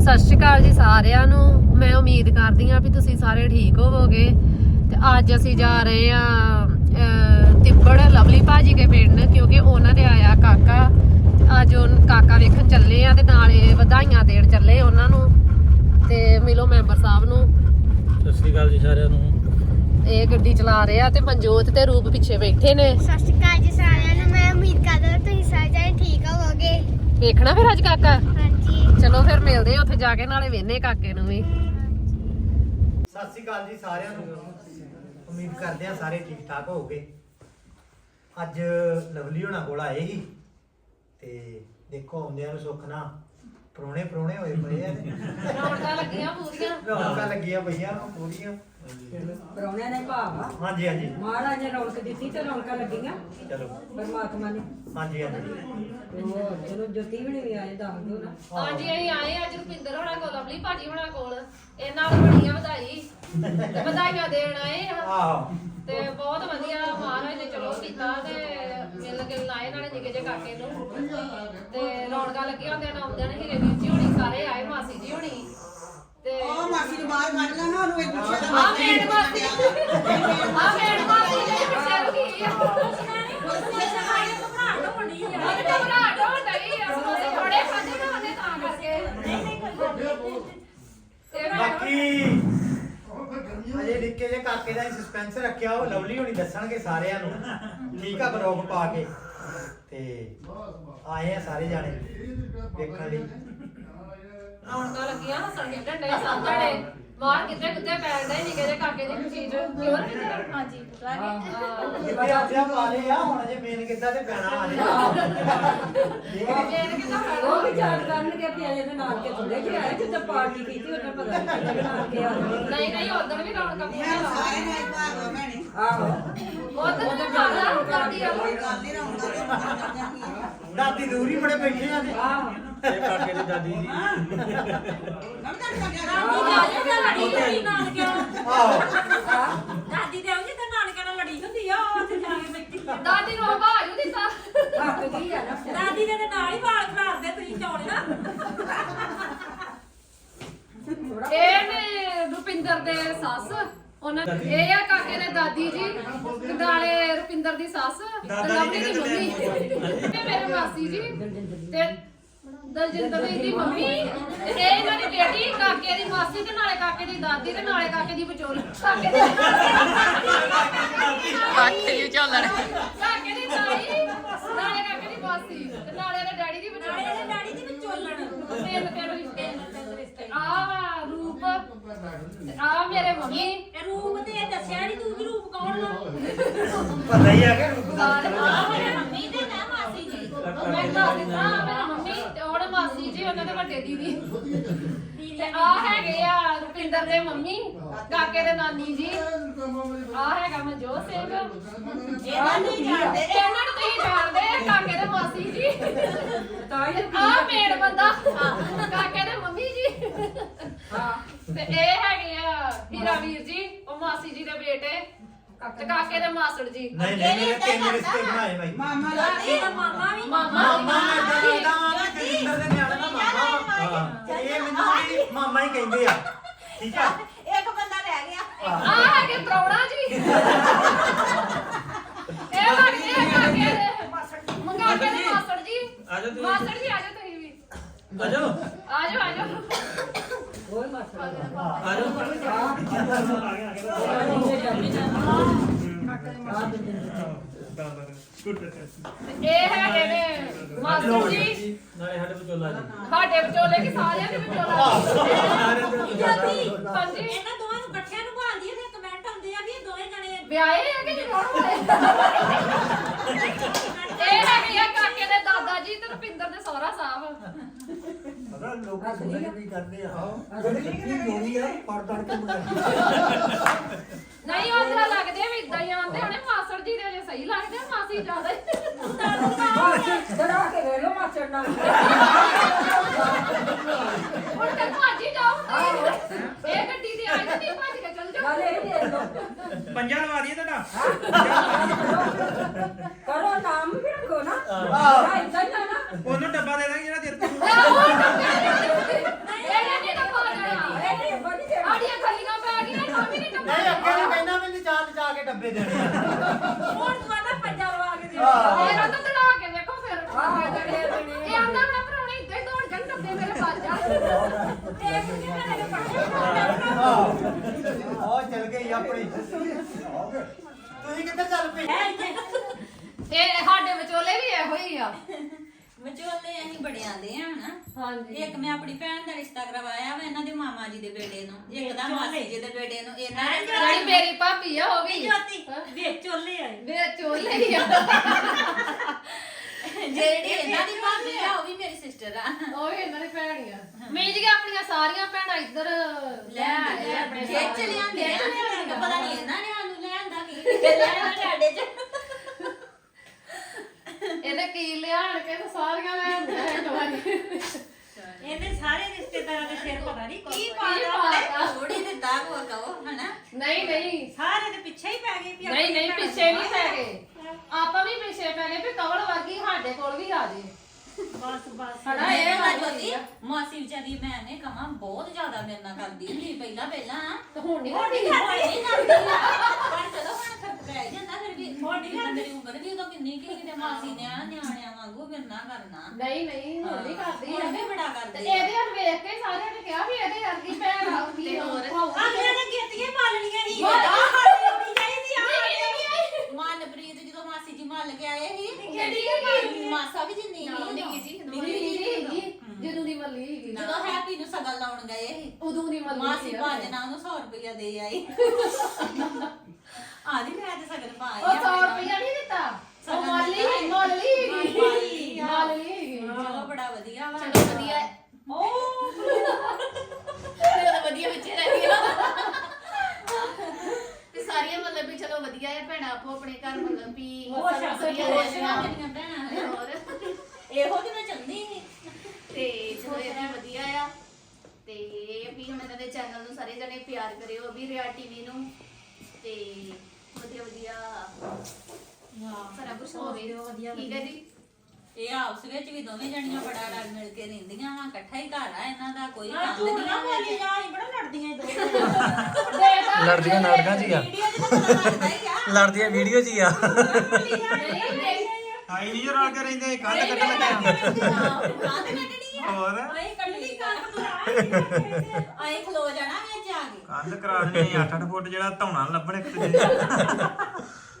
ਸਤਿ ਸ਼੍ਰੀ ਅਕਾਲ ਜੀ ਸਾਰਿਆਂ ਨੂੰ। ਮੈਂ ਉਮੀਦ ਕਰਦੀ ਹਾਂ ਵੀ ਤੁਸੀਂ ਸਾਰੇ ਠੀਕ ਹੋਵੋਗੇ। ਤੇ ਅੱਜ ਅਸੀਂ ਜਾ ਰਹੇ ਆ ਤਿੱਬੜ ਲਵਲੀ ਭਾਜੀ ਕੇ ਪਿੰਡ ਕਿਉਂਕਿ ਉਹਨਾਂ ਦੇ ਆਇਆ ਕਾਕਾ। ਅੱਜ ਉਹ ਕਾਕਾ ਵੇਖਣ ਚੱਲੇ ਆ ਤੇ ਨਾਲੇ ਵਧਾਈਆਂ ਦੇਣ ਚੱਲੇ ਉਹਨਾਂ ਨੂੰ। ਤੇ ਮਿਲੋ ਮੈਂਬਰ ਸਾਹਿਬ ਨੂੰ। ਸਤਿ ਸ੍ਰੀ ਅਕਾਲ ਜੀ ਸਾਰਿਆਂ ਨੂੰ। ਇਹ ਗੱਡੀ ਚਲਾ ਰਹੇ ਆ ਤੇ ਮਨਜੋਤ ਤੇ ਰੂਪ ਪਿੱਛੇ ਬੈਠੇ ਨੇ। ਸਤਿ ਸ਼੍ਰੀ ਅਕਾਲ ਜੀ ਸਾਰਿਆਂ ਨੂੰ। ਮੈਂ ਉਮੀਦ ਕਰਦਾ ਤੁਸੀਂ ਸਾਰੇ ਠੀਕ ਹੋਵੋਗੇ। ਵੇਖਣਾ ਫਿਰ ਅੱਜ ਕਾਕਾ? ਹਾਂਜੀ। ਚਲੋ ਫਿਰ ਮਿਲਦੇ ਆ ਉੱਥੇ ਜਾ ਕੇ ਨਾਲੇ ਵੇਨੇ ਕਾਕੇ ਨੂੰ ਵੀ। ਸਤਿ ਸ਼੍ਰੀ ਅਕਾਲ ਜੀ ਸਾਰਿਆਂ ਨੂੰ। ਉਮੀਦ ਕਰਦੇ ਆ ਸਾਰੇ ਠੀਕ ਠਾਕ ਹੋਵੋਗੇ। ਅੱਜ ਲਵਲੀ ਹੋਣਾ ਕੋਲ ਆਏ ਸੀ ਤੇ ਦੇਖੋ ਆਉਂਦਿਆਂ ਨੂੰ ਸੁੱਖ ਨਾ ਪਰੋਣੇ ਪਰੋਣੇ ਹੋਏ ਪਏ ਆ। ਰੌਣਕਾਂ ਲੱਗੀਆਂ ਪੂਰੀਆਂ। ਰੌਣਕਾਂ ਲੱਗੀਆਂ ਪਈਆਂ ਪੂਰੀਆਂ। ਪਰੌਣਿਆਂ ਨੇ ਭਾਵ ਆ ਹਾਂਜੀ ਹਾਂਜੀ। ਮਹਾਰਾਜ ਨੇ ਰੌਣਕ ਦਿੱਤੀ ਤੇ ਰੌਣਕਾਂ ਲੱਗੀਆਂ। ਚਲੋ। ਪਰਮਾਤਮਾ ਨੇ। ਹਾਂਜੀ ਹਾਂਜੀ। ਚਲੋ ਜੋਤੀ ਵੀ ਨਹੀਂ ਆਏ ਦੱਸ ਦਿਓ ਨਾ। ਹਾਂਜੀ ਅਸੀਂ ਆਏ ਅੱਜ ਰੁਪਿੰਦਰ ਹੋਣਾ ਕੋਲ ਲਵਲੀ ਭਾਜੀ ਹੋਣਾ ਕੋਲ। ਇਹਨਾਂ ਨੂੰ ਬੜੀਆਂ ਵਧਾਈ ਤੇ ਵਧਾਈਆਂ ਦੇਣ ਆਏ ਆ। ਆਹੋ। ਤੇ ਬਹੁਤ ਵਧੀਆ ਮਹਾਰਾਜ ਨੇ ਚਲੋ ਕੀਤਾ ਤੇ ਮਿਲ ਕੇ ਲਾਏ ਨਾਲੇ ਨਿੱਕੇ ਜੇ ਕਾਕੇ ਨੂੰ। ਤੇ ਰੌਣਕਾਂ ਲੱਗੀਆਂ ਹੁੰਦੀਆਂ ਨਾ ਆਉਂਦੇ ਨੇ ਹੀਰੇ ਵੀਰ ਜੀ ਹੋਣੀ ਸਾਰੇ ਆਏ ਮਾਸੀ ਜੀ ਹੋਣੀ। ਤੇ ਉਹ ਮਾਸੀ ਨੂੰ ਬਾਹਰ ਕੱਢ ਲੈਣਾ ਉਹਨੂੰ ਇੱਕ ਦੂਜੇ ਦਾ ਆ ਮੇਡ ਮਾਸੀ। ਆ ਮੇਡ ਮਾਸੀ ਜੀ ਪਿੱਛੇ ਰੁਕੀ ਆ? ਹੋਣ ਤਾਂ ਤੇ ਬਾਕੀ ਅਜੇ ਨਿੱਕੇ ਜੇ ਕਾਕੇ ਦਾ ਸਸਪੈਂਸ ਰੱਖਿਆ ਉਹ ਲਵਲੀ ਹੋਣੀ ਦੱਸਣਗੇ ਸਾਰਿਆਂ ਨੂੰ। ਠੀਕ ਆ ਬਲੌਗ ਪਾ ਕੇ। ਤੇ ਆਏ ਆ ਸਾਰੇ ਜਾਣੇ ਵੇਖਣ ਲਈ। ਰੌਣਕਾਂ ਲੱਗੀਆਂ ਹੱਸਣ ਖੇਡਣ ਡੇ ਸਾਹਮਣੇ ਬਾਹਰ ਕਿਤੇ ਕਿਤੇ ਪੈਣ ਡੇ ਨਿੱਕੇ ਜਿਹੇ ਕਾਕੇ ਦੀ ਚੀਜ਼। ਕਿਉਂ ਨਹੀਂ ਕਿਤੇ ਹਾਂਜੀ ਕਿਤੇ ਆਜਿਆ ਪਾ ਲਏ ਆ ਹੁਣ ਜੇ ਮੇਨ ਕਿੱਦਾਂ ਤੇ ਪੈਣਾ ਆ। ਜੇ ਜੇਨ ਕਿਤਾ ਉਹ ਵੀ ਯਾਦ ਕਰਨਗੇ ਵੀ ਅਜੇ ਦੇ ਨਾਲ ਕੇ ਥੋੜੇ ਜਿਹੇ ਆਏ ਜਿੱਦਾਂ ਪਾਰਟੀ ਕੀਤੀ ਉਹਨਾਂ ਪਤਾ ਨਹੀਂ ਕਿਹਦੇ ਨਾਲ ਕੇ ਆ ਗਏ ਨਹੀਂ ਨਹੀਂ ਉਦੋਂ ਵੀ ਰੌਣਕਾਂ ਪੂਰੀਆਂ ਸਾਰੇ ਨੇ ਭਾਗੋ ਭੈਣੇ। ਆਹੋ। ਉਦੋਂ ਵੀ ਮਾਰਦਾ ਹੁੰਦਾ ਦੀ ਆ ਗੱਲ ਨਹੀਂ ਰੌਣਕਾਂ ਤੇ ਦਾਦੀ ਦੂਰੀ ਬੜੇ ਬੈਠੇ ਆ ਤੇ। ਕਾਕੇ ਦੀ ਦਾਦੀ ਜੀ। ਦਾਦੀ ਦੇ ਆਉਂਦੀ ਤਾਂ ਨਾਨਕਿਆਂ ਨਾਲ ਲੜੀ ਹੁੰਦੀ ਆ ਉਹ ਉੱਥੇ ਜਾ ਕੇ ਬੈਠੀ ਦਾਦੀ ਨੂੰ ਬਾਜੂ ਦਿੱਤਾ ਹੱਕ ਗਈ ਆ ਨਾ ਦਾਦੀ ਦੇ ਤੇ ਨਾਲ ਹੀ ਵਾਲ ਖਲਾਰਦੇ ਤੁਸੀਂ ਚੌੜੇ ਨਾ ਇਹ ਨੇ ਰੁਪਿੰਦਰ ਦੇ ਸੱਸ, ਉਹਨਾਂ ਇਹ ਆ ਕਾਕੇ ਦੇ ਦਾਦੀ ਜੀ, ਨਾਲੇ ਰੁਪਿੰਦਰ ਦੀ ਸੱਸ, ਤੇ ਲਵਲੀ ਦੀ ਮੰਮੀ। ਇਹ ਮੇਰੇ ਮਾਸੀ ਜੀ, ਤੇ ਦਲਜਿੰਦਰ ਦੀ ਦੀ ਮੰਮੀ ਇਹ ਇਹਨਾਂ ਦੀ ਬੇਟੀ ਕਾਕੇ ਦੀ ਮਾਸੀ ਤੇ ਨਾਲੇ ਕਾਕੇ ਦੀ ਦਾਦੀ ਤੇ ਨਾਲੇ ਕਾਕੇ ਦੀ ਵਿਚੋਲ। ਕਾਕੇ ਦੀ ਕਾਕੇ ਦੀ ਝੋਲਣ ਕਾਕੇ ਦੀ ਤਾਈ ਨਾਲੇ ਕਾਕੇ ਦੀ ਮਾਸੀ ਤੇ ਨਾਲੇ ਇਹਦੇ ਡੈਡੀ ਦੀ ਵਿਚੋਲ। ਨਾਲੇ ਇਹਦੇ ਡੈਡੀ ਦੀ ਵਿਚੋਲਣ ਤਿੰਨ ਤਿੰਨ ਰਿਸ਼ਤੇ। ਆ ਰੂਪ। ਆ ਮੇਰੇ ਮੰਮੀ। ਇਹ ਰੂਪ ਤੇ ਇਹ ਦੱਸਿਆ ਨਹੀਂ ਤੂੰ ਵੀ ਰੂਪ ਕੌਣ ਵਾ ਪਤਾ ਹੀ ਆ ਕਿ ਰੂਪ ਦਾ ਆ ਮੇਰੇ ਮੰਮੀ ਤੇ ਮੈਂ ਮਾਸੀ ਜੀ ਮੈਂ ਦੱਸ ਦਿੱਤਾ ਆਹ ਮੇਰੀ ਮੰਮੀ ਤੇ ਉਹਨੇ ਮਾਸੀ ਜੀ ਉਹਨਾਂ ਦੇ ਵੱਡੇ ਦੀਦੀ ਤੇ ਆ ਹੈਗੇ ਆ ਰੁਪਿੰਦਰ ਦੇ ਮੰਮੀ ਕਾਕੇ ਦੇ ਨਾਨੀ ਜੀ। ਆ ਹੈਗਾ ਮਨਜੋਤ ਸਿੰਘ। ਇਹਨਾਂ ਨਹੀਂ ਜਾਣਦੇ? ਇਹਨਾਂ ਨੂੰ ਤੁਸੀਂ ਜਾਣਦੇ? ਕਾਕੇ ਦੇ ਮਾਸੀ ਜੀ। ਤਾਂ ਹੀ ਆ ਮੇੜ ਬੰਦਾ। ਕਾਕੇ ਦੇ ਮੰਮੀ ਜੀ। ਤੇ ਇਹ ਹੈਗੇ ਆ ਹੀਰਾ ਵੀਰ ਜੀ ਉਹ ਮਾਸੀ ਜੀ ਦੇ ਬੇਟੇ ਤੇ ਕਾਕੇ ਦੇ ਮਾਸੜ ਜੀ। ਨਹੀਂ ਨਹੀਂ ਮੇਰੇ ਤਿੰਨ ਰਿਸ਼ਤੇ ਬਣਾਏ ਬਾਈ। ਮਾਮਾ ਦਾ ਇਹਦਾ ਮਾਮਾ ਵੀ ਮਾਮਾ ਮਾਮਾ ਮੈਂ ਇਦਾਂ ਲੱਗਦਾ ਕਿ ਕਲਿੰਦਰ ਦੇ ਨਿਆਣੇ ਦਾ ਮਾਮਾ ਇਹ ਮੈਨੂੰ ਵੀ ਮਾਮਾ ਹੀ ਕਹਿੰਦੇ ਆ। ਠੀਕ ਆ? ਇੱਕ ਬੰਦਾ ਰਹਿ ਗਿਆ। ਆ ਹੈਗੇ ਪ੍ਰੌਣਾ ਜੀ। ਇਹ ਲੱਗਦੇ ਆ ਕਾਕੇ ਦੇ ਮੰਗਾਕੇ ਦੇ ਮਾਸੜ ਜੀ। ਆ ਜਾਓ ਤੁਸੀਂ। ਮਾਸੜ ਜੀ ਆ ਜਾਓ ਤੁਸੀਂ ਵੀ। ਆ ਜਾਓ ਆ ਜਾਓ ਆ ਜਾਓ ਹੋਰ ਮਾਸਾ ਆ ਜਾਓ ਇਹ ਹੈਗੇ ਨੇ ਮਾਸਟਰ ਜੀ? ਨਾਲੇ ਸਾਡੇ ਵਿਚੋਲਾ ਜੀ। ਸਾਡੇ ਵਿਚੋਲੇ ਕਿ ਸਾਰਿਆਂ ਦੇ ਵਿਚੋਲਾ ਜਲਦੀ ਹਾਂਜੀ। ਇਹਨਾਂ ਦੋਵਾਂ ਨੂੰ ਇਕੱਠਿਆਂ ਨੂੰ ਭਾਲਦੀ ਕਮੈਂਟ ਆਉਂਦੇ ਆ ਵੀ ਇਹ ਦੋਵੇਂ ਜਣੇ ਵਿਆਹੇ ਆ ਕਿ ਜਵਾਨ ਹੋਏ ਇਹ ਹੈਗੇ ਆ ਕਾਕੇ ਦੇ ਦਾਦਾ ਜੀ ਤੇ ਰੁਪਿੰਦਰ ਦੇ ਸਹੁਰਾ ਸਾਹਿਬ। ਪਤਾ ਲੋਕ ਸੁਣਦੇ ਵੀ ਕਰਦੇ ਆ। ਜਿਹੜੀ ਕੀ ਹੋਣੀ ਆ ਪੜ ਪੜ ਕੇ ਨਹੀਂ ਉਹ ਤਰ੍ਹਾਂ ਲੱਗਦੇ ਵੀ ਇਦਾਂ ਹੀ ਆਉਂਦੇ ਹੋਣੇ। ਮਾਸੜ ਜੀ ਦੇ ਜੇ ਸਹੀ ਲੱਗਦੇ ਆ, ਮਾਸੀ ਜ਼ਿਆਦਾ ਹੀ। ਡਰਾ ਕੇ ਵੇਖ ਲਓ ਮਾਸਟਰ ਨਾਲ। ਹੁਣ ਤੇ ਭੱਜ ਹੀ ਜਾਓ ਇਹ ਗੱਡੀ ਤੇ ਆ ਜਾਂਦੀ ਭੱਜ ਕੇ ਚੱਲ ਜਾਓ ਗੱਲ ਇਹ ਦੇਖ ਲਓ ਪੰਜਾਂ ਲਵਾ ਦਈਏ ਤੁਹਾਡਾ। ਕਰੋ ਨਾਮ ਵੀ ਰੱਖੋ ਨਾ। ਹਾਂ ਇਦਾਂ ਹੀ ਆ ਨਾ। ਉਹਨੂੰ ਡੱਬਾ ਦੇ ਦਾਂਗੇ ਜਿਹੜਾ ਤੇਰੇ ਕੋਲ ਨਹੀਂ ਅੱਗੇ ਨੂੰ ਕਹਿੰਦਾ ਮੈਨੂੰ ਚਾਰ ਚਾ ਕੇ ਡੱਬੇ ਦੇਣੇ ਆ। ਇਹ ਆਂਦਾ ਆਪਣਾ ਭਰਾਉਣੇ ਇੱਦਾਂ ਹੀ ਦੌੜ ਜਾਣ ਡੱਬੇ ਮੇਰੇ ਵੱਜ ਜਾ। ਆਪਣੀ। ਤੁਸੀਂ ਕਿੱਧਰ ਚੱਲ ਪਏ? ਇਹ ਸਾਡੇ ਵਿਚੋਲੇ ਵੀ ਇਹੋ ਹੀ ਆ। ਵਿਚੋਲੇ ਅਸੀਂ ਬੜਿਆਂ ਦੇ ਆ ਹਨਾ? ਹਾਂਜੀ। ਇੱਕ ਮੈਂ ਆਪਣੀ ਭੈਣ ਦਾ ਰਿਸ਼ਤਾ ਕਰਵਾਇਆ ਵਾ ਇਹਨਾਂ ਦੇ ਮਾਮਾ ਜੀ ਦੇ ਬੇਟੇ ਨੂੰ। ਇੱਕ ਦਾ ਮਾਸੀ ਜੀ ਦੇ ਬੇਟੇ ਨੂੰ ਇਹਨਾਂ ਦੇ ਜਿਹੜੀ ਮੇਰੀ ਭਾਬੀ ਆ ਉਹ ਵੀ। ਜੋਤੀ ਵਿਚੋਲੇ ਆਏ। ਵਿਚੋਲੇ ਹੀ ਆ। ਜਿਹੜੀ ਇਹਨਾਂ ਦੀ ਭਾਬੀ ਆ ਉਹ ਵੀ ਮੇਰੀ ਸਿਸਟਰ ਆ। ਉਹ ਵੀ ਇਹਨਾਂ ਦੀ ਭੈਣ ਹੀ ਆ। ਮੀਜ ਕੇ ਆਪਣੀਆਂ ਸਾਰੀਆਂ ਭੈਣਾਂ ਇੱਧਰ ਲੈ ਆਏ ਆ ਆਪਣੇ ਜੇ ਚਲੀਆਂ ਨੇ। ਪਤਾ ਨਹੀਂ ਇਹਨਾਂ ਨੇ ਸਾਨੂੰ ਲੈਂਦਾ ਕੀ ਲੈਣਾ ਸਾਡੇ ਚ। ਇਹਦੇ ਕੀ ਲਿਆਣ ਕੇ ਤੇ ਸਾਰੀਆਂ ਲੈ ਆਉਂਦੇ ਇੱਕ ਇਹਦੇ ਸਾਰੇ ਰਿਸ਼ਤੇਦਾਰਾਂ ਦੇ ਸਿਰ ਪਤਾ ਨਹੀਂ ਕੀ ਪਾਤਾ ਥੋੜੀ ਦੇ ਦਾਗ ਹੋ ਕਹੋ ਹਨਾ? ਨਹੀਂ ਨਹੀਂ। ਸਾਰੇ ਦੇ ਪਿੱਛੇ ਹੀ ਪੈ ਗਏ ਵੀ ਨਹੀਂ ਨਹੀਂ ਪਿੱਛੇ ਨਹੀਂ ਪੈ ਗਏ। ਆਪਾਂ ਵੀ ਪਿੱਛੇ ਪੈ ਗਏ ਵੀ ਕਵਲ ਵਰਗੀ ਸਾਡੇ ਕੋਲ ਵੀ ਆ ਜੇ। ਬਸ ਬਸ। ਹਨਾ ਇਹ ਇਹ ਵਾਰ ਵਾਰੀ ਜੋਤੀ ਮਾਸੀ ਵਿਚਾਰੀ ਮੈਂ ਨੇ ਕਮਾ ਬਹੁਤ ਜ਼ਿਆਦਾ ਮੇਰੇ ਨਾਲ ਕਰਦੀ ਹੁੰਦੀ ਸੀ ਪਹਿਲਾਂ ਪਹਿਲਾਂ। ਤੇ ਹੁਣ ਨਹੀਂ ਹੁਣ ਕਰਦੀ? ਨਹੀਂ ਕਰਦੀ। ਆ। ਪਰ ਚਲੋ ਹੁਣ ਫ਼ਰਕ ਪੈ ਜਾਂਦਾ ਫਿਰ ਵੀ ਜਿਹੀ ਮੇਰੀ ਉਮਰ ਵੀ ਉਦੋਂ ਕਿੰਨੀ ਕੀ ਕਿਤੇ ਮਾਸੀ ਨੇ ਆ ਨਿਆਣਿਆਂ ਵਾਂਗੂ ਫਿਰ ਨਾ ਕਰਨਾ। ਨਹੀਂ ਨਹੀਂ ਹੁਣ ਨਹੀਂ ਕਰਦੀ ਹੁਣ ਵੀ ਬੜਾ ਤੇ ਕਰਦੀ ਆ। ਇਹਦੇ ਹੱਥ ਵੇਖ ਕੇ ਸਾਰਿਆਂ ਨੇ ਕਿਹਾ ਵੀ ਇਹਦੇ ਵਰਗੀ ਭੈਣ ਆਉਗੀ ਹੋਰ? ਅਗਲੇ ਨੇ ਗਿੱਤੀਆਂ ਪਾਲਣੀਆਂ ਸੀ ਹੋਰ। ਆਹ ਸਾਡੀ ਆਉਣੀ ਚਾਹੀਦੀ ਆ। ਮਨਪ੍ਰੀਤ ਜਦੋਂ ਮਾਸੀ ਜੀ ਮੱਲ ਕੇ ਆਏ ਸੀ ਕਿਹੜੀ ਹੈਗੀ? ਮਾਸਾ ਵੀ ਜਿੰਨੀ ਨਹੀਂ ਨਿੱਕੀ ਜੀ ਜਦੋਂ ਦੀ ਮੱਲੀ ਹੈਗੀ ਨਾ ਜਦੋਂ ਹੈਪੀ ਨੂੰ ਗਏ ਸੀ। ਉਦੋਂ ਦੀ ਮੱਲੀ ਮਾਸੀ ਸੀ ਭਾਜ ਨਾਲ ਉਹਨੂੰ 100 ਰੁਪਇਆ ਦੇ ਆਈ ਆਦੀ ਮੈਂ ਤੇ ਸਗਨ ਪਾ ਆਈ ਉਹ 100 ਆਪਣੇ ਨਾਲ। ਰੁਪਇਆ ਨਹੀਂ ਦਿੱਤਾ। ਉਹ ਸਗਨ ਮੱਲੀ ਦਿੱਤਾ। ਮੱਲੀ। ਹੈਗੀ ਮੱਲੀ ਆ। ਮੱਲੀ ਹੈਗੀ। ਚਲੋ ਬੜਾ ਵਧੀਆ ਵਾ। ਚਲੋ ਵਧੀਆ। ਹੈ। ਉਹ ਚਲੋ ਵਧੀਆ ਵਿੱਚੇ ਰਹਿ ਗਿਆ ਤੇ ਸਾਰੀਆਂ ਮਤਲਬ ਵੀ ਚਲੋ ਵਧੀਆ ਹੈ ਭੈਣਾਂ ਆਪੋ ਆਪਣੇ ਘਰ ਮਤਲਬ ਵੀ ਹੋਰ ਸਭ ਸਭ ਵਧੀਆ ਖੁਸ਼ ਰਹਿੰਦੀਆਂ। ਆ ਮੇਰੀਆਂ ਭੈਣਾਂ। ਨੇ। ਹੋਰ? ਇਹੋ ਤੇ ਮੈਂ ਚਾਹੁੰਦੀ ਸੀ ਤੇ ਚਲੋ ਇਹ ਵੀ ਵਧੀਆ ਆ। ਤੇ ਇਹ ਵੀ ਹੁਣ ਇਹਨਾਂ ਦੇ ਚੈਨਲ ਨੂੰ ਸਾਰੇ ਜਣੇ ਪਿਆਰ ਕਰਿਓ ਵੀ ਰਿਆ ਟੀਵੀ ਨੂੰ ਤੇ ਵਧੀਆ ਵਧੀਆ ਸਾਰਾ ਕੁਝ ਹੋਵੇ ਠੀਕ ਹੈ ਜੀ ਇਹ ਆਪਸ ਵਿੱਚ ਵੀ ਦੋਵੇਂ ਜਣੀਆਂ ਬੜਾ ਰਲ ਮਿਲ ਕੇ ਰਹਿੰਦੀਆਂ ਵਾ ਇਕੱਠਾ ਹੀ ਘਰ ਆ ਇਹਨਾਂ ਦਾ ਕੋਈ ਆ ਕੰਮ ਝੂਠ ਨਾ ਬੋਲੀ ਨਹੀਂ ਜਾ ਅਸੀਂ ਬੜਾ ਲੜਦੀਆਂ ਇਹ ਦੋ ਦੇਤਾ ਲੜਦੀਆਂ ਨਾਟਕਾਂ 'ਚ ਹੀ ਆ ਵੀਡੀਓ 'ਚ ਤਾਂ ਪਤਾ ਲੱਗਦਾ ਹੀ ਆ ਲੜਦੀਆਂ ਵੀਡੀਓ 'ਚ ਹੀ ਆ ਨਹੀਂ ਨਹੀਂ ਆਈ ਨਹੀਂ ਰਲ ਕੇ ਰਹਿੰਦੇ ਕੰਧ ਕੱਟ ਲੱਗੇ ਕਾਹਦੇ ਕੱਢਣੀ ਆ ਹੋਰ? ਆਏ ਕੱਢਣੀ ਕੰਨ ਤੁਰਾ ਆਏ ਖਲੋ ਜਾਣਾ ਵਿੱਚ ਆ ਕੇ। ਕੰਧ ਕਰਾ ਦੇਣੀ 8-8 ਫੁੱਟ ਜਿਹੜਾ ਧੌਣਾ ਲੱਭਣ ਇੱਕ ਦੇ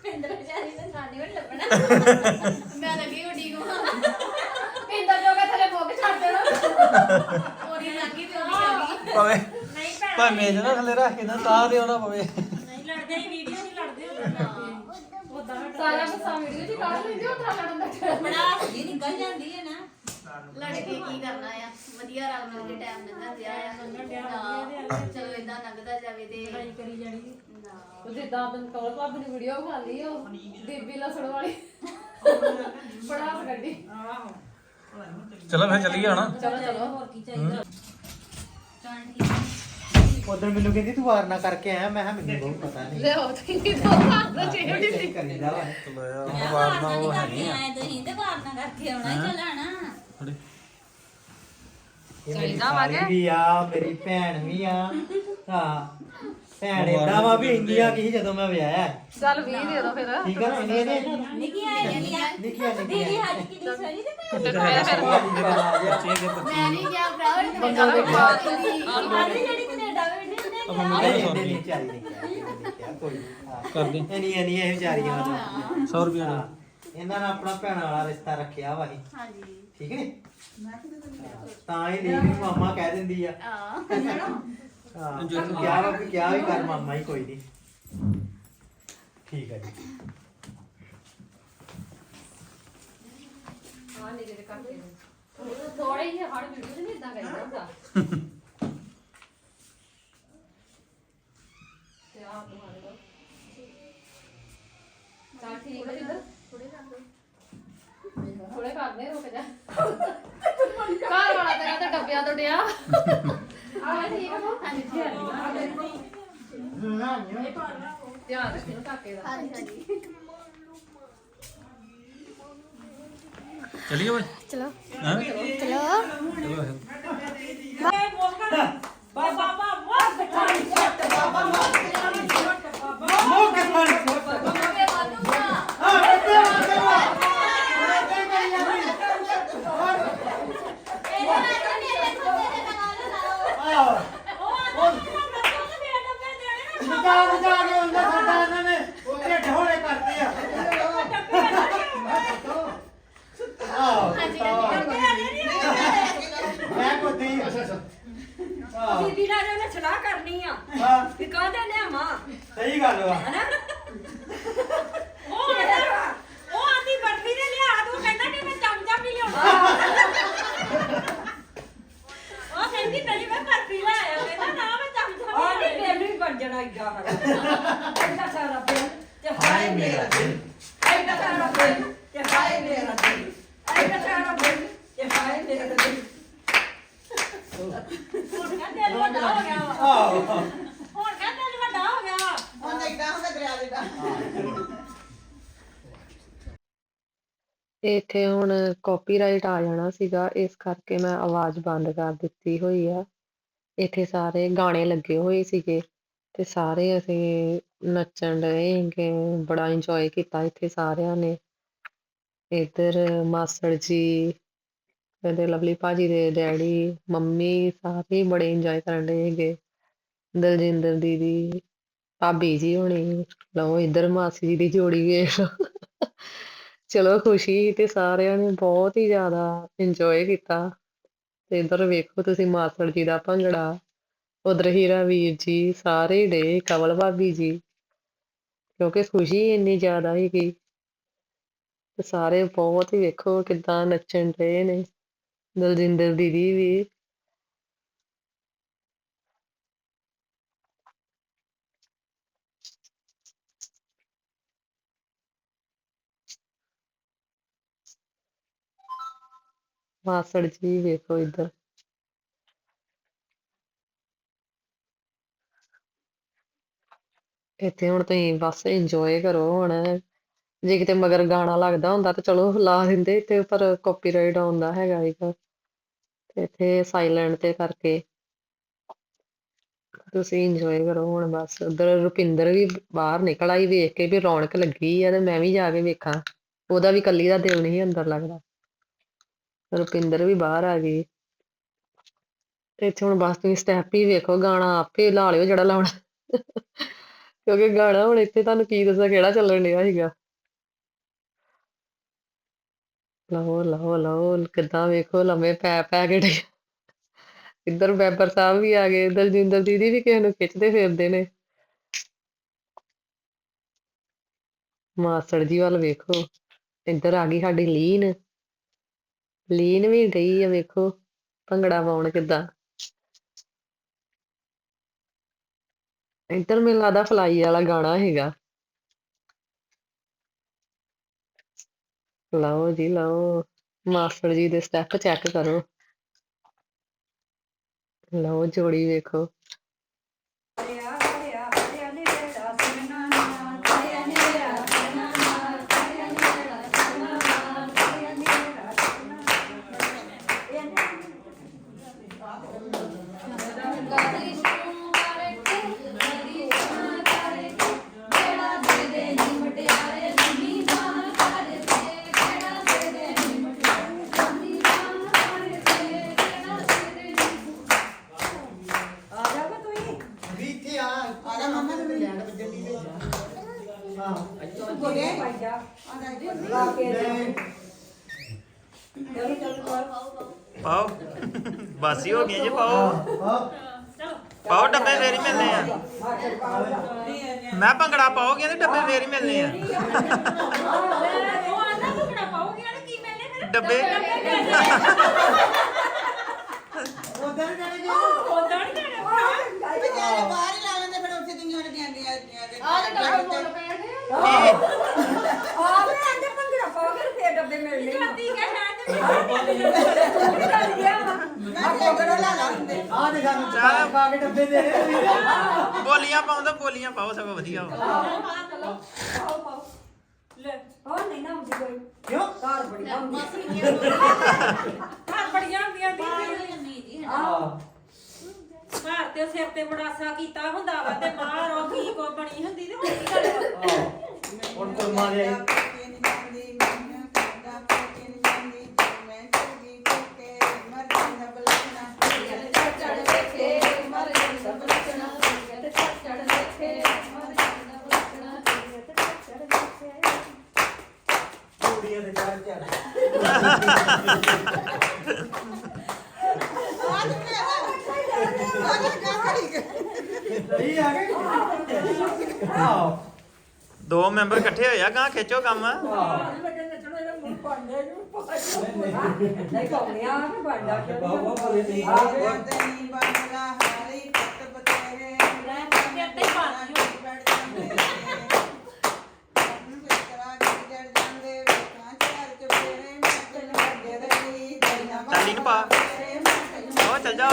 ਪਿੰਦਰ ਵਿਚਾਰੀ ਨੇ ਨਾਨੀ ਵੱਲ ਲੱਭਣਾ। ਮੈਂ ਲੱਗੀ ਉੱਡੀ ਨੂੰ ਪਿੰਦਰ ਜੋਗੇ ਥਲੇ ਬੁੱਕ ਛੱਡ ਦੇਣਾ। ਉਹਦੀ ਲੱਗੀ ਤੇ ਉਹਦੀ ਲੱਗੀ। ਪਵੇ ਨਹੀਂ ਭੈਣਾ। ਭਾਵੇਂ ਮੇਜ ਨਾ ਥੱਲੇ ਰੱਖ ਕੇ ਨਾ ਤਾਂ ਦੇ ਉਹਨਾਂ ਪਵੇ। ਨਹੀਂ ਲੜਦੇ ਹੀ ਵੀਡੀਓ ਨਹੀਂ ਲੜਦੇ ਉਦਾਂ ਸਾਰਾ ਗੁੱਸਾ ਵੀਡੀਓ ਚ ਕੱਢ ਲੈਂਦੇ ਉਹ ਤਾਂ ਲੜਨ ਦਾ। ਜੀ ਨਿਕਲ ਜਾਂਦੀ ਹੈ ਨਾ। ਲੜ ਕੇ ਕੀ ਕਰਨਾ ਆ? ਵਧੀਆ ਰਲ ਮਿਲ ਕੇ ਟਾਈਮ ਲੰਘਣ ਦਿਆ ਆ। ਹਾਂ, ਚਲੋ ਇਦਾਂ ਲੰਘਦਾ ਜਾਵੇ ਤੇ। ਲੜਾਈ ਕਰੀ ਜਾਣੀ ਨਾ। ਉਹ ਜਿੱਦਾਂ ਬਨ ਕੌਲ ਭਾਬੀ ਦੀ ਵੀਡੀਓ ਖਾ ਲਈ ਉਹ ਬੀਬੀ ਲਸਣ ਵਾਲੀ। ਬੜਾ ਹੱਸ ਕੱਢੀ ਆਹੋ। ਚਲੋ ਫਿਰ ਚੱਲੀਏ ਹੁਣ ਚਲੋ ਚਲੋ। ਹੋਰ ਕੀ ਚਾਹੀਦਾ? ਚੱਲ ਠੀਕ ਉਧਰ ਮੈਨੂੰ ਕਹਿੰਦੀ ਤੂੰ ਵਾਰ ਨਾ ਕਰਕੇ ਆਇਆ। ਮੈਂ ਕਿਹਾ ਮੈਨੂੰ ਬਹੁਤ ਪਤਾ ਨਹੀਂ ਲੈ ਉਹ ਤੇ ਦੋ ਹੱਥ ਦਾ ਚੇੜ ਇਹ ਕਰੀਦਾ ਵਾ। ਵਾਰਨਾ ਉਹ ਹੈ ਨਹੀਂ ਆਏ ਤੁਸੀਂ ਤੇ ਵਾਰਨਾ ਕਰਕੇ ਆਉਣਾ ਹੀ? ਚੱਲਣਾ ਇਹ ਮੇਰੀ ਸਾਲੀ ਵੀ ਆ ਮੇਰੀ ਭੈਣ ਵੀ ਆ। ਹਾਂ ਭੈਣ ਏਦਾਂ ਵਾ ਵੀ ਇੰਡੀਆ ਕੀ ਜਦੋਂ ਮੈਂ ਵਿਆਹਿਆ ਚੱਲ 20 ਦੇ ਦੋ ਫਿਰ। ਠੀਕ ਆ ਨਾ ਇੰਡੀਆ ਨੇ ਨਿੱਕੀ ਆਏ ਨਿੱਕੀ ਆ ਲਿਖਿਆ ਦੀਦੀ ਲਿਖਿਆ ਹੱਥ ਕਿਦੀ ਸਰੀ ਤੇ ਮੈਂ ਨਹੀਂ ਗਿਆ ਭਰਾ ਕੈਨੇਡਾ ਵਿੱਚ ਆਦੀ ਜਿਹੜੀ ਕੈਨੇਡਾ ਵਿੱਚ ਨੇ ਨਹੀਂ ਚਾਰੀ ਲਿਖਿਆ ਕੋਈ ਨਹੀਂ ਕਰ ਦੇ ਇਹ ਨਹੀਂ ਇਹ ਨਹੀਂ। ਇਹ ਵਿਚਾਰੀਆਂ ਦਾ 100 ਰੁਪਏ ਹਾਂ। ਇਹਨਾਂ ਨੇ ਆਪਣਾ ਭੈਣਾਂ ਵਾਲਾ ਰਿਸ਼ਤਾ ਰੱਖਿਆ ਵਾ ਇਹ ਹਾਂਜੀ। ਠੀਕ ਨੇ? ਤਾਂ ਹੀ ਨਹੀਂ ਵੀ ਮਾਮਾ ਕਹਿ ਦਿੰਦੀ ਆ। ਆ ਹਾਂ ਕਿਆ ਵਾ ਵੀ ਕਿਆ ਵੀ ਕਰ ਮਾਮਾ ਹੀ ਕੋਈ ਨਹੀਂ ਠੀਕ ਹੈ ਜੀ। ਹਾਂ ਨਹੀਂ ਜਿਹੜੇ ਕਰਦੇ ਥੋੜੇ ਹੀ ਹੜ ਵੀਡੀਓ ਚ ਨਹੀਂ ਇਦਾਂ ਕਰੀਦਾ ਹੁੰਦਾ। ਤੇ ਆ ਤੁਹਾਡੇ ਕੋਲ ਚੱਲ ਠੀਕ ਹੈ ਥੋੜੇ ਕਰਦੇ ਰੁਕ ਜਾ ਘਰ ਵਾਲਾ ਤੇਰਾ ਤਾਂ ਡੱਬਿਆਂ ਤੋਂ ਡਿਆ। ਆ ਠੀਕ ਹੈ ਹਾਂਜੀ ਧਿਆਨ ਰੱਖਿਓ ਕਾਕੇ ਦਾ। ਚੱਲੀਏ ਓਏ ਚਲੋ। ਹਾਂ? ਚਲੋ। ਚਲੋ ਫਿਰ। ਬਾਬਾ ਬਾਬਾ ਮੋਹ ਬਠਾਈ ਛੱਟ ਬਾਬਾ ਮੋਹ ਬਠਾਈ ਛੱਟ ਬਾਬਾ ਮੋਹ ਕੇ ਫੜ ਤੇ ਵਾਦੂਗਾ ਹਾਂ ਬੱਤੇ ਬੱਤੇ ਇਹਦੇ ਨਾਲ ਕਹਿੰਦੇ ਆਓ ਜਾ ਜਾ ਕੇ ਉਹਨਾਂ ਸਾਡਾ ਇਹਨਾਂ ਨੇ ਉੱਤੇ ਢੋਲੇ ਕਰਤੇ ਆ। ਆਹ ਮੈਂ ਕੋ ਦੀ ਅੱਛਾ ਅੱਛਾ। ਦੀਦੀ ਨਾਲ ਉਹਨੇ ਸਲਾਹ ਕਰਨੀ ਆ ਹਾਂ। ਵੀ ਕਾਹਦੇ ਲਿਆਵਾਂ। ਸਹੀ ਗੱਲ ਵਾ। ਹਨਾ ਉਹ ਆਂਦਾ ਉਹ ਆਂਦੀ ਬਰਫੀ ਦੇ ਲਿਆ ਤੂੰ ਕਹਿੰਦਾ ਕਿ ਮੈਂ ਚਮਚਾ ਵੀ ਲਿਆਉਣਾ ਉਹ ਕਹਿੰਦੀ ਪਹਿਲੀ ਮੈਂ ਬਰਫੀ ਲੈ ਆਇਆ ਕਹਿੰਦਾ ਨਾ ਮੈਂ ਚਮਚਾ ਵੀ ਆਂਦੀ ਬਿੱਲ ਵੀ ਬਣ ਜਾਣਾ ਇੱਡਾ ਸਾਰਾ ਇੱਡਾ ਸਾਰਾ ਬਿੱਲ ਤੇ ਹਾਏ ਮੇਰਾ ਦਿਲ ਇੱਡਾ ਸਾਰਾ ਬਿੱਲ ਤੇ ਹਾਏ ਮੇਰਾ ਦਿਲ ਇੱਡਾ ਸਾਰਾ ਬਿੱਲ ਤੇ ਹਾਏ ਮੇਰਾ ਦਿਲ ਹੁਣ ਕਹਿੰਦੇ ਦਿਲ ਵੱਡਾ ਹੋ ਗਿਆ ਵਾ ਆਹ ਹੁਣ ਕਹਿੰਦੇ ਦਿਲ ਵੱਡਾ ਹੋ ਗਿਆ ਵਾ ਹੁਣ ਦੇਖਦਾ ਹੁੰਦਾ ਦਰਿਆ ਦੇ ਦਾ ਇੱਥੇ ਹੁਣ ਕਾਪੀਰਾਈਟ ਆ ਜਾਣਾ ਸੀਗਾ, ਇਸ ਕਰਕੇ ਮੈਂ ਆਵਾਜ਼ ਬੰਦ ਕਰ ਦਿੱਤੀ ਹੋਈ ਆ। ਇੱਥੇ ਸਾਰੇ ਗਾਣੇ ਲੱਗੇ ਹੋਏ ਸੀਗੇ ਤੇ ਸਾਰੇ ਅਸੀਂ ਨੱਚਣ ਡਏ ਸੀਗੇ, ਬੜਾ ਇੰਜੋਏ ਕੀਤਾ ਇੱਥੇ ਸਾਰਿਆਂ ਨੇ। ਇੱਧਰ ਮਾਸੜ ਜੀ, ਇਹਦੇ ਲਵਲੀ ਭਾਜੀ ਦੇ ਡੈਡੀ, ਮੰਮੀ ਸਾਰੇ ਬੜੇ ਇੰਜੋਏ ਕਰਨ ਡਏ ਸੀਗੇ। ਦਲਜਿੰਦਰ ਦੀਦੀ, ਭਾਬੀ ਜੀ ਹੋਣੀ, ਲਓ ਇੱਧਰ ਮਾਸੀ ਜੀ ਦੀ ਜੋੜੀ ਵੇਖ ਲਓ। ਚਲੋ ਖੁਸ਼ੀ ਤੇ ਸਾਰਿਆਂ ਨੇ ਬਹੁਤ ਹੀ ਜ਼ਿਆਦਾ ਇੰਜੋਏ ਕੀਤਾ। ਤੇ ਇੱਧਰ ਵੇਖੋ ਤੁਸੀਂ ਮਾਸੜ ਜੀ ਦਾ ਭੰਗੜਾ, ਉਧਰ ਹੀਰਾ ਵੀਰ ਜੀ, ਸਾਰੇ ਡੇ ਕਵਲ ਭਾਬੀ ਜੀ, ਕਿਉਂਕਿ ਖੁਸ਼ੀ ਇੰਨੀ ਜ਼ਿਆਦਾ ਸੀਗੀ ਤੇ ਸਾਰੇ ਬਹੁਤ ਹੀ ਵੇਖੋ ਕਿਦਾਂ ਨੱਚਣ ਰਹੇ ਨੇ। ਦਲਜਿੰਦਰ ਦੀਦੀ ਵੀ ਮਾਸੜ ਜੀ ਵੇਖੋ ਇੱਧਰ। ਇੱਥੇ ਹੁਣ ਤੁਸੀਂ ਬਸ ਇੰਜੋਏ ਕਰੋ ਹੁਣ। ਜੇ ਕਿਤੇ ਮਗਰ ਗਾਣਾ ਲੱਗਦਾ ਹੁੰਦਾ ਤਾਂ ਚਲੋ ਲਾ ਦਿੰਦੇ, ਤੇ ਪਰ ਕਾਪੀਰਾਈਟ ਆਉਂਦਾ ਹੈਗਾ ਇਹਦਾ ਤੇ ਇੱਥੇ ਸਾਇਲੈਂਟ ਤੇ ਕਰਕੇ ਤੁਸੀਂ ਇੰਜੋਏ ਕਰੋ ਹੁਣ ਬਸ। ਉਧਰ ਰੁਪਿੰਦਰ ਵੀ ਬਾਹਰ ਨਿਕਲ ਆਈ ਵੇਖ ਕੇ ਵੀ ਰੌਣਕ ਲੱਗੀ ਆ ਤੇ ਮੈਂ ਵੀ ਜਾ ਕੇ ਵੇਖਾਂ। ਉਹਦਾ ਵੀ ਕੱਲੀ ਦਾ ਦਿਲ ਨਹੀਂ ਅੰਦਰ ਲੱਗਦਾ। ਰੁਪਿੰਦਰ ਵੀ ਬਾਹਰ ਆ ਗਈ। ਤੇ ਇੱਥੇ ਹੁਣ ਬਸ ਤੁਸੀਂ ਸਟੈਪ ਹੀ ਵੇਖੋ, ਗਾਣਾ ਆਪੇ ਲਾ ਲਿਓ ਜਿਹੜਾ ਲਾਉਣਾ। ਕਿਉਂਕਿ ਗਾਣਾ ਹੁਣ ਇੱਥੇ ਤੁਹਾਨੂੰ ਕੀ ਦੱਸਾਂ, ਕਿਹੜਾ ਚੱਲਣ ਡਿਆ ਸੀਗਾ। ਲਓ ਲਓ ਲਓ, ਕਿੱਦਾਂ ਵੇਖੋ, ਲੰਮੇ ਪੈ ਪੈ ਕੇ ਇੱਧਰ ਮੈਂਬਰ ਸਾਹਿਬ ਵੀ ਆ ਗਏ ਇੱਧਰ ਜਿੰਦਰ ਦੀਦੀ ਵੀ ਕਿਸੇ ਨੂੰ ਖਿੱਚਦੇ ਫਿਰਦੇ ਨੇ। ਮਾਸੜ ਜੀ ਵੱਲ ਵੇਖੋ, ਇੱਧਰ ਆ ਗਈ ਸਾਡੀ ਲੀਨ। ਲੀਨ ਵੀ ਗਈ ਆ, ਵੇਖੋ ਭੰਗੜਾ ਪਾਉਣ ਕਿੱਦਾਂ। ਇੱਧਰ ਮੈਨੂੰ ਲੱਗਦਾ ਫਲਾਈ ਵਾਲਾ ਗਾਣਾ ਹੈਗਾ। ਲਓ ਜੀ, ਲਓ, ਮਾਸਟਰ ਜੀ ਦੇ ਸਟੈਪ ਚੈੱਕ ਕਰੋ। ਲਓ ਜੋੜੀ ਵੇਖੋ। ਪਾਓ। ਬਾਸੀ ਹੋ ਗਈਆਂ ਜੇ ਪਾਓ। ਪਾਓ ਡੱਬੇ ਫੇਰ ਹੀ ਮਿਲਨੇ ਆ। ਮੈਂ ਭੰਗੜਾ ਪਾਓਗੇ ਤੇ ਡੱਬੇ ਫੇਰ ਹੀ ਮਿਲਨੇ ਆ। ਡੱਬੇ। ਉਧਰ ਜਾਣੇ ਜੀ। ਉਦਾਂ ਨਹੀਂ ਦੇਣਾ ਵਿਚਾਰੇ ਬਾਹਰ ਹੀ ਲਾ ਲੈਂਦੇ ਫਿਰ ਉੱਥੇ ਦੁਨੀਆ ਨੇ ਦੀਆਂ ਦੀਆਂ ਦੀਆਂ ਆਹ ਮੈਂ ਭੰਗੜਾ ਫੇਰ ਡੱਬੇ ਮਿਲਣੇ ਮੈਂ ਮੈਂ ਆ ਦੇ ਸਾਨੂੰ ਚਾਹ ਪਾ ਕੇ ਡੱਬੇ ਦੇ ਵੀਰ ਬੋਲੀਆਂ ਪਾਉਂਦਾ ਬੋਲੀਆਂ ਪਾਓ ਸਗੋਂ ਵਧੀਆ ਵਾ। ਨਹੀਂ ਨਾ ਕੋਈ। ਕਿਉਂ? ਘਰ ਬੜੀ ਹੁੰਦੀ ਮਾਸੀ ਘਰ ਬੜੀਆਂ ਹੁੰਦੀਆਂ ਦੀ ਆ ਘਰ ਤੇ ਸਿਰ ਤੇ ਮੜਾਸਾ ਕੀਤਾ ਹੁੰਦਾ ਵਾ ਤੇ ਬਾਹਰ ਉਹ ਹੁੰਦੀ ਤੇ ਹੁਣ ਕੀ ਗੱਲ ਹੁਣ ਕੁਰਮਾ ਦੇ ਆਈ ਮੈਂ ਚੜ ਵੇਖੇ ਸਹੀ ਆ ਗਏ ਆਓ ਦੋ ਮੈਂਬਰ ਇਕੱਠੇ ਹੋਏ ਆ ਗਾਂ ਖਿੱਚੋ ਕੰਮ। ਨਹੀਂ ਕੌਣਿਆ ਕਿ ਬਣਦਾ ਕਿਉਂ ਨਹੀਂ ਵਰਦਨੀ ਬੰਗਲਾ ਹਾਰੀ ਪੱਤ ਬਤੇਰੇ ਮੈਂ ਤੇ ਤੇ ਪਾ ਦਿਓ ਚੱਲੀ ਨੂੰ ਪਾ। ਉਹ ਚੱਲ ਜਾ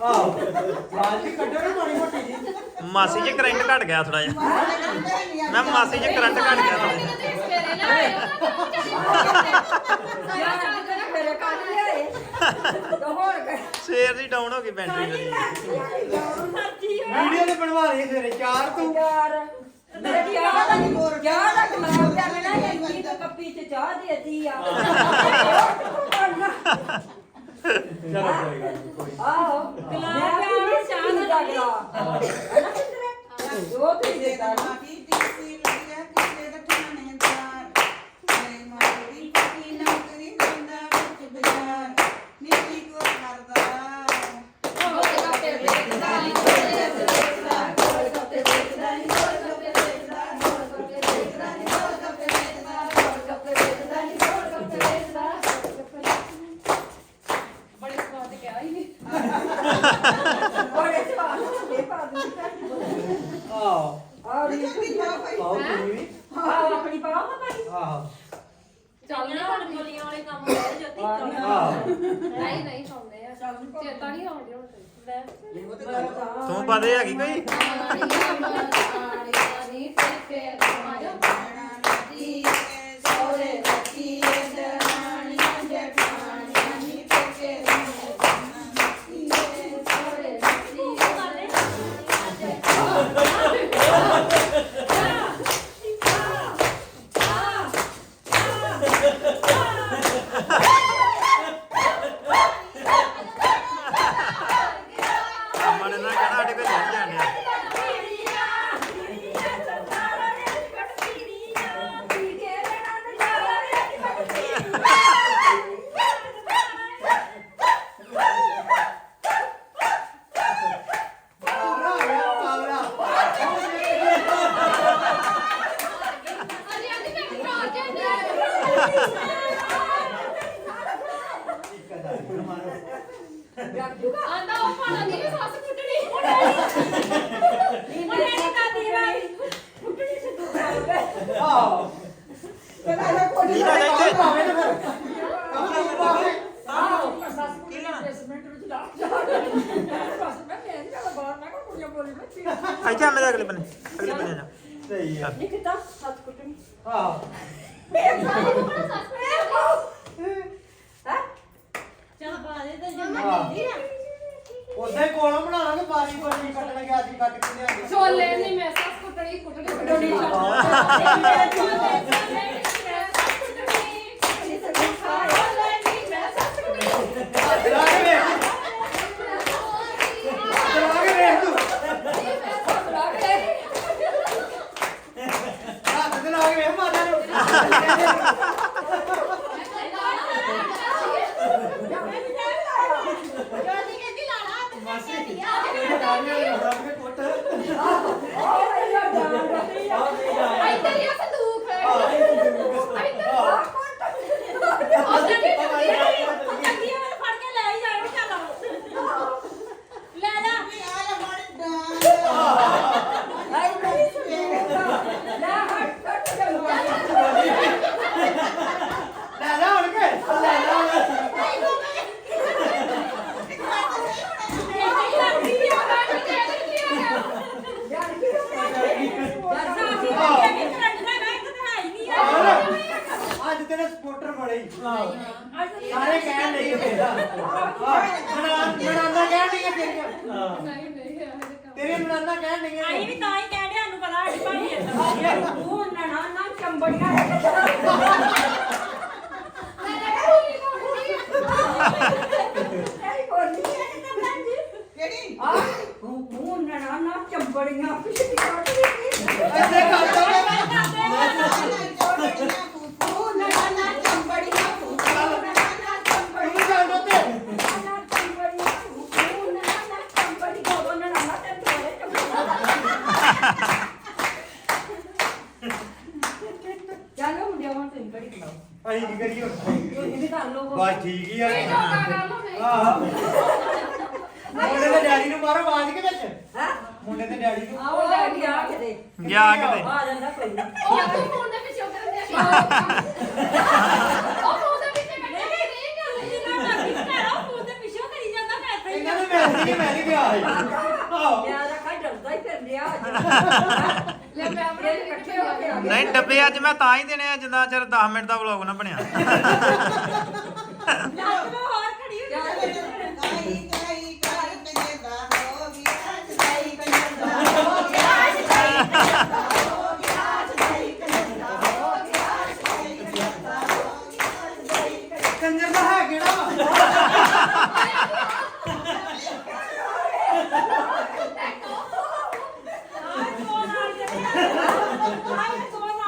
ਨਿਕਲਦੀ ਆਓ ਬਾਜੀ ਕੱਢੋ ਨਾ ਮਾੜੀ ਮੋਟੀ ਜੀ ਮਾਸੀ ਜੀ ਕਰੰਟ ਘਟ ਗਿਆ ਥੋੜਾ ਜਿਹਾ। ਮੈਂ ਮਾਸੀ ਜੀ ਕਰੰਟ ਘਟ ਗਿਆ ਥੋੜਾ ਜਿਹਾ। ਸਵੇਰੇ ਦੀ ਡਾਊਨ ਹੋ ਗਈ ਬੈਟਰੀ ਮੇਰੀ। ਵੀਡੀਓ ਤੇ ਬਣਵਾ ਲਈ ਸਵੇਰੇ ਚਾਰ ਤੂੰ। ਯਾਰ ਮੇਰੀ ਚਾਹ ਦਾ ਨਹੀਂ ਹੋਰ ਚਾਹ ਦਾ ਕਮਾਲ ਕਰਨਾ ਹੈ ਕੀ ਤੂੰ ਕੱਪੀ ਚ ਚਾਹ ਦੇਤੀ ਆ। ਚਲੋ ਕੋਈ ਗੱਲ ਨੀ, ਕੋਈ ਨੀ। ਆਹੋ। ਗਲਾ ਪਿਆ ਚਾਹ ਦਾ ਗਲਾ ਜੋ ਤੂੰ ਦੇਤਾ ਨਾ ਬੜੇ ਸਵਾਦ ਕਿਹਾ ਹੀ ਨਹੀਂ ਬੜੇ ਸਵਾਲ ਦੇ ਪਾ ਦੂੰ ਆਓ ਆ ਰਹੀ ਪਾਓ ਤੁਸੀਂ ਵੀ ਆ ਆਪਣੀ ਪਾਓ ਨਾ ਭਾਈ ਆਹੋ ਚੱਲ ਨਾ ਹੁਣ ਗਲੀਆਂ ਵਾਲੇ ਕੰਮ ਲੈ ਜੋਤੀ ਆਹੋ ਨਹੀਂ ਨਹੀਂ ਖਾਉਂਦੇ ਆ ਚੇਤਾ ਨਹੀਂ ਆਉਂਦੇ ਹੁਣ ਤੇ ਤੂੰ ਪਾਦੇ ਹੈਗੀ ਕੋਈ ਅਮਨ ਨੇ ਕਹਿਣਾ ਸਾਡੇ ਕੋਲ ਨਹੀਂ ਜਾਣਿਆ ਪਾਵਰਾ ਆ ਗਿਆ ਪਾਵਰਾ ਇੱਕ ਹਜ਼ਾਰ ਮਾਰੋ ਆਂਦਾ ਉਹ ਪਾਣਾ ਨਹੀਂ ਸੱਸ ਕੁੱਟਣੀ ਆਓ ਕੀ ਨਾ ਇੱਥੇ ਪਾਵੇ ਨਾ ਫਿਰ ਕੰਮ ਪਾਵੇ ਇੱਥੇ ਆ ਮੇਰੇ ਅਗਲੇ ਬੰਨੇ ਅਗਲੇ ਬੰਨੇ ਜਾ। ਸਹੀ ਆ। ਨਿਕਤਾ ਹੱਥ ਕੁੱਟਣੀ ਆਓ ਚਲ ਪਾ ਦੇ ਤੇ ਜੰਮਾ ਉਦਾਂ ਹੀ ਕੋਲੋਂ ਬਣਾਵਾਂਗੇ ਬਾਰੀ ਬਾਰੀ ਕੱਟ ਲਗੇ ਅੱਜ ਹੀ ਕੱਟ ਕੇ ਲਿਆਂਗੇ ਛੋਲੇ ਨਹੀਂ ਮੈਂ ਸੱਸ ਕੁੱਟਣੀ ਕੁੱਟਣੀ ਕੁੱਟਣੀ ਚਲਾ ਕੇ ਵੇਖ ਚਲਾ ਕੇ ਵੇਖ ਤੂੰ ਹੱਥ ਤੇ ਲਾ ਕੇ ਵੇਖ ਮਾਤਾ ਨੂੰ ਮਾਸੀ ਇਹ ਗਾਣੀਆਂ ਰੱਬ ਕੇ ਪੁੱਟ ਇੱਧਰ ਹੀ ਆ ਸੰਦੂਕ ਫੜ ਕੇ ਲੈ ਹੀ ਜਾਓ ਚੱਲ ਲੈ ਜਾ ਲੈ ਲੈ ਹੁਣ ਕੇ ਲੈ ਲੈ ਹੁਣ। ਹੋਰ ਅੱਜ ਤੇਰੇ ਸਪੋਰਟਰ ਬੜੇ ਹੀ ਸਾਰੇ ਕਹਿਣ ਨਹੀਂ ਤੇਰਾ ਮਨਾਨਾ ਕਹਿਣ ਨਹੀਂ ਤੇਰੀਆਂ ਤੇਰੀਆਂ ਮਨਾਨਾ ਕਹਿਣ ਨਹੀਂ ਅਸੀਂ ਵੀ ਤਾਂ ਹੀ ਕਹਿੰਦੇ ਸਾਨੂੰ ਪਤਾ ਸਾਡੀ ਭਾਈ ਏਦਾਂ ਤੂੰ ਨਣਾ ਨਾ ਚੰਬੜੀਆਂ ਤੇਰੀ ਕਿਹੜੀ ਆ ਤੂੰ ਮੂੰਹ ਨਣਾ ਨਾ ਚੰਬੜੀਆਂ ਪਿੱਛੇ ਕੱਟ ਦਿੱਤੀ ਐਸੇ ਕਰ ਦੋ ਕੜੀ ਖਿਲਾਓ ਅਸੀਂ ਕੀ ਕਰੀਏ ਹੁਣ? ਤੁਸੀਂ ਵੀ ਕਰ ਲਓ ਬਸ ਠੀਕ ਹੀ ਆ। ਆਹ। ਮੁੰਡੇ ਦੇ ਡੈਡੀ ਨੂੰ ਮਾਰੋ ਆਵਾਜ਼ ਕੇ ਵਿੱਚ? ਹੈ? ਮੁੰਡੇ ਦੇ ਡੈਡੀ ਨੂੰ। ਆਓ ਲੈ ਕੇ ਆ ਕਿਤੇ ਗਿਆ ਕਿਤੇ ਆ। ਜਾਂਦਾ ਕੋਈ ਨਾ ਇਹਨਾਂ ਨੂੰ ਮੈਂ ਨਹੀਂ ਮੈਂ ਨਹੀਂ ਗਿਆ। ਆਹੋ। ਫਿਰ ਲਿਆ ਲੈ ਮੈਂ ਆਪਣੇ ਇਕੱਠੇ ਹੋ ਕੇ ਆ ਨਹੀਂ ਡੱਬੇ ਅੱਜ ਮੈਂ ਤਾਂ ਹੀ ਦੇਣੇ ਆ ਜਿੰਨਾ ਚਿਰ 10 ਮਿੰਟ ਦਾ ਵਲੌਗ ਨਾ ਬਣਿਆ। ਲੱਗ ਲੋ ਹੋਰ ਖੜੀ ਹੋ ਜਾ ਕਾਈ ਕਾਈ ਕਾਈ ਕੰਜਦਾ ਹੋ ਗਿਆ ਸਦਾਈ ਕੰਜਦਾ ਹੋ ਗਿਆ ਸਦਾਈ ਕੰਜਦਾ ਹੋ ਗਿਆ ਸਦਾਈ ਕੰਜਦਾ ਹੋ ਗਿਆ ਸਦਾਈ ਕੰਜਦਾ ਹੋ ਗਿਆ ਸਦਾਈ ਕੰਜਦਾ ਕੰਜਰ ਦਾ ਹੈ ਕਿਹੜਾ ਵਾ?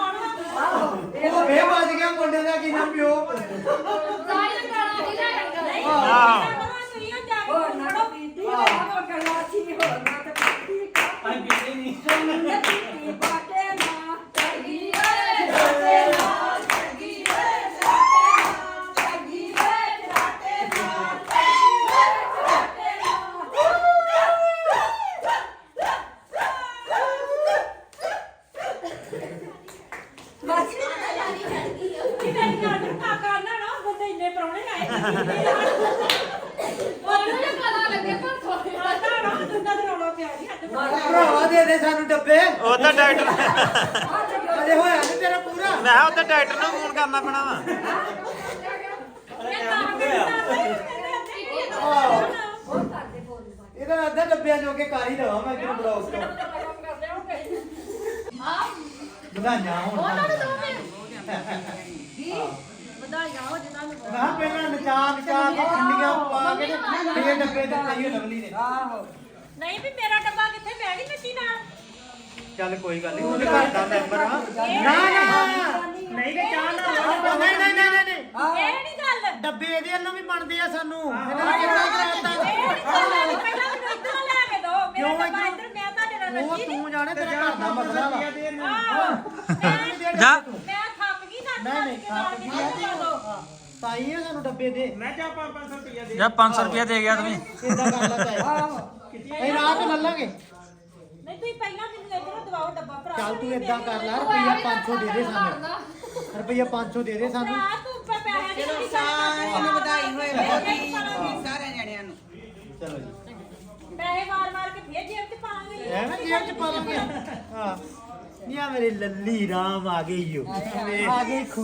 ਉਹ ਫੇਰ ਵੱਜ ਗਿਆ ਮੁੰਡੇ ਦਾ ਕੀ ਨਾ ਪਿਓ ਸਾਈਨ ਗਾਣਾ ਨਹੀਂ ਲੈ ਆਹੋ ਹੋਰ ਨਾ ਪੀਤੀ ਹੋਰ ਗੱਲਾਂ ਸੀ ਹੋਰ ਨਾ ਤੇ ਪੀਤੀ ਅਸੀਂ ਪੀਂਦੇ ਨਹੀਂ ਪੀਤੀ ਬਾਟੇ ਨਾ ਗਈ ਓਏ ਬਾਟੇ ਨਾ ਚੰਗੀ ਵੇ ਬਾਟੇ ਨਾ ਚੰਗੀ ਵੇ ਬਾਟੇ ਨਾ ਚੰਗੀ ਵੇ ਬਾਟੇ ਨਾ ਬਸ ਉਹਨੂੰ ਵੀ ਪਤਾ ਲੱਗੇ ਪਰ ਥੋੜੀ ਭਰਾਵਾ ਦੇ ਦੇ ਸਾਨੂੰ ਡੱਬੇ। ਉਹ ਤਾਂ ਡਾਕਟਰ ਅਜੇ ਹੋਇਆ ਨਹੀਂ ਤੇਰਾ ਪੂਰਾ। ਮੈਂ ਕਿਹਾ ਉਹ ਤਾਂ ਡਾਕਟਰ ਨੂੰ ਫੋਨ ਕਰਨਾ ਪੈਣਾ ਵਾ। ਇਹਦਾ ਅੱਧਾ ਡੱਬਿਆਂ ਜੋ ਕੇ ਕਰ ਹੀ ਲਵਾਂ ਮੈਂ ਕਿਹਨੂੰ ਬਲੌਗ ਤੋਂ। ਵਧਾਈਆਂ ਹੋਣ। ਉਹਨਾਂ ਨੂੰ ਦੋ ਮੈਂ ਕਿਹਾ ਪਹਿਲਾਂ ਨਚਾ ਨਚਾ ਕੇ ਠੰਡੀਆਂ ਪਾ ਕੇ ਤੇ ਫੇਰ ਡੱਬੇ ਦਿੱਤੇ ਹੀ ਲਵਲੀ ਨੇ। ਆਹੋ। ਨਹੀਂ ਵੀ ਮੇਰਾ ਡੱਬਾ ਕਿੱਥੇ ਬਹਿ ਗਈ ਮਿੱਟੀ ਨਾਲ? ਚੱਲ ਕੋਈ ਗੱਲ ਨਹੀਂ ਉਹਦੇ ਘਰ ਦਾ ਮੈਂਬਰ ਆ। ਨਾ ਨਾ। ਨਹੀਂ ਤੇ ਚਾਹ ਨਾ ਨਹੀਂ ਨਹੀਂ ਨਹੀਂ ਨਹੀਂ ਇਹ ਨਹੀਂ ਗੱਲ। ਡੱਬੇ ਇਹਦੇ ਵੱਲੋਂ ਵੀ ਬਣਦੇ ਆ ਸਾਨੂੰ। ਇਹਨਾਂ ਨੇ ਕਿੰਨਾ ਕਰਾਤਾ ਪਹਿਲਾਂ ਮੈਨੂੰ ਇੱਧਰ ਲੈ ਕੇ ਦੋ। ਕਿਉਂ ਮੇਰਾ ਡੱਬਾ ਇੱਧਰ? ਇੱਧਰ? ਮੈਂ ਤੁਹਾਡੇ ਨਾਲ ਉਹ ਰੱਜੀ ਤੂੰ ਜਾਣੇ ਤੇਰੇ ਘਰ ਦਾ ਮਸਲਾ ਵਾ। ਆਹੋ। ਜਾ। ਮੈਂ ਨਾ ਨਹੀਂ ਨਹੀਂ ਖਾਪ ਕੀ ਆ ਤਾਈ ਇਹ ਸਾਨੂੰ ਡੱਬੇ ਦੇ। ਮੈਂ ਚਾਹ 500 ਰੁਪਏ ਦੇ ਜਾ 500 ਰੁਪਇਆ ਦੇ ਗਿਆ ਤੂੰ ਇਦਾਂ ਕਰ ਲਾ ਅਸੀਂ ਰਾਤ ਨਹੀਂ ਤੁਸੀਂ ਪਹਿਲਾਂ ਮੈਨੂੰ ਇੱਧਰੋਂ ਦਵਾਓ ਡੱਬਾ ਭਰਾ। ਚੱਲ ਤੂੰ ਇਦਾਂ ਕਰ ਲੈ ਰੁਪਈਆ 500 ਦੇ ਦੇ ਸਾਨੂੰ। ਰੁਪਈਆ 500 ਦੇ ਦੇ ਸਾਨੂੰ। ਆ ਤੂੰ ਪੈ- ਪੈਸੇ ਦੀ ਥੋੜੀ ਸਾਰਿਆਂ ਨੂੰ ਵਧਾਈ ਹੋਏ ਬਹੁਤੀ ਸਾਰਿਆਂ ਜਣਿਆਂ ਨੂੰ। ਚਲੋ ਜੀ। ਪੈਸੇ ਮਾਰ ਮਾਰ ਕੇ ਫੇਰ ਜੇਬ 'ਚ ਪਾਵਾਂਗੇ। ਐਵੇਂ ਜੇਬ ਚ ਪਾ ਲਾਂਗੇ। ਹਾਂ। ਨੀ ਆ ਮੇਰੇ ਲੱਲੀ ਰਾਮ ਆ ਗਈ ਓ। ਆ ਗਈ ਖੂ